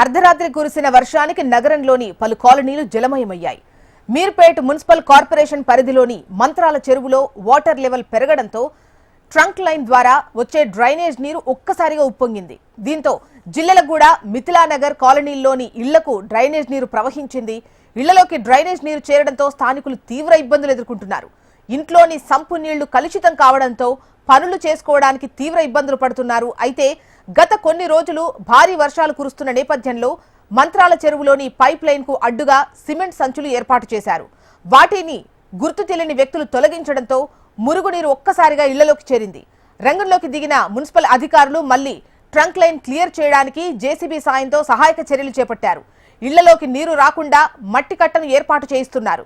అర్ధరాత్రి కురిసిన వర్షానికి నగరంలోని పలు కాలనీలు జలమయమయ్యాయి. మీర్పేట్ మున్సిపల్ కార్పొరేషన్ పరిధిలోని మంత్రాల చెరువులో వాటర్ లెవెల్ పెరగడంతో ట్రంక్ లైన్ ద్వారా వచ్చే డ్రైనేజ్ నీరు ఒక్కసారిగా ఉప్పొంగింది. దీంతో జిల్లెలగూడ మిథిలానగర్ కాలనీల్లోని ఇళ్ళకు డ్రైనేజ్ నీరు ప్రవహించింది. ఇళ్ళలోకి డ్రైనేజ్ నీరు చేరడంతో స్థానికులు తీవ్ర ఇబ్బందులు ఎదుర్కొంటున్నారు. ఇంట్లోని సంపు నీళ్ళు కలుషితం కావడంతో పనులు చేసుకోవడానికి తీవ్ర ఇబ్బందులు పడుతున్నారు. అయితే గత కొన్ని రోజులు భారీ వర్షాలు కురుస్తున్న నేపథ్యంలో మంత్రాల చెరువులోని పైప్ లైన్కు అడ్డుగా సిమెంట్ సంచులు ఏర్పాటు చేశారు. వాటిని గుర్తు తెలియని వ్యక్తులు తొలగించడంతో మురుగునీరు ఒక్కసారిగా ఇళ్ళలోకి చేరింది. రంగంలోకి దిగిన మున్సిపల్ అధికారులు మళ్ళీ ట్రంక్ లైన్ క్లియర్ చేయడానికి జేసీబీ సాయంతో సహాయక చర్యలు చేపట్టారు. ఇళ్ళలోకి నీరు రాకుండా మట్టి కట్టను ఏర్పాటు చేయిస్తున్నారు.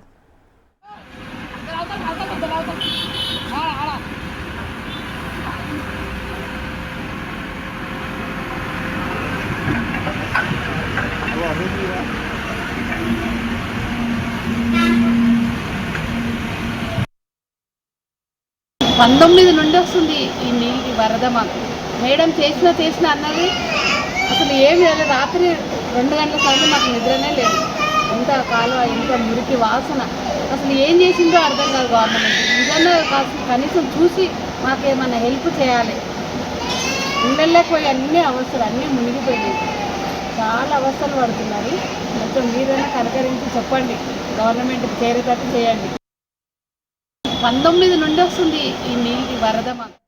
పంతొమ్మిది నుండి వస్తుంది ఈ నీటి వరద మాకు. మేడం చేసిన చేసిన అన్నది అసలు ఏం లేదు. రాత్రి రెండు గంటల సమయం మాకు నిద్రనే లేదు. ఇంత కాలువ ఇంత మురికి వాసన. అసలు ఏం చేసిందో అర్థం కాదు గవర్నమెంట్. ఇదన్నా కాస్త కనీసం చూసి మాకు ఏమన్నా హెల్ప్ చేయాలి. ఉండలేకపోయి అన్నీ అవసరం అన్నీ మునిగిపోయినాయి. చాలా అవస్థలు పడుతున్నారు మొత్తం మీరైనా కనకరించి చెప్పండి. గవర్నమెంట్ చేరేటట్టు చేయండి. పంతొమ్మిది నుండి వస్తుంది ఈ నీటి వరద మాకు.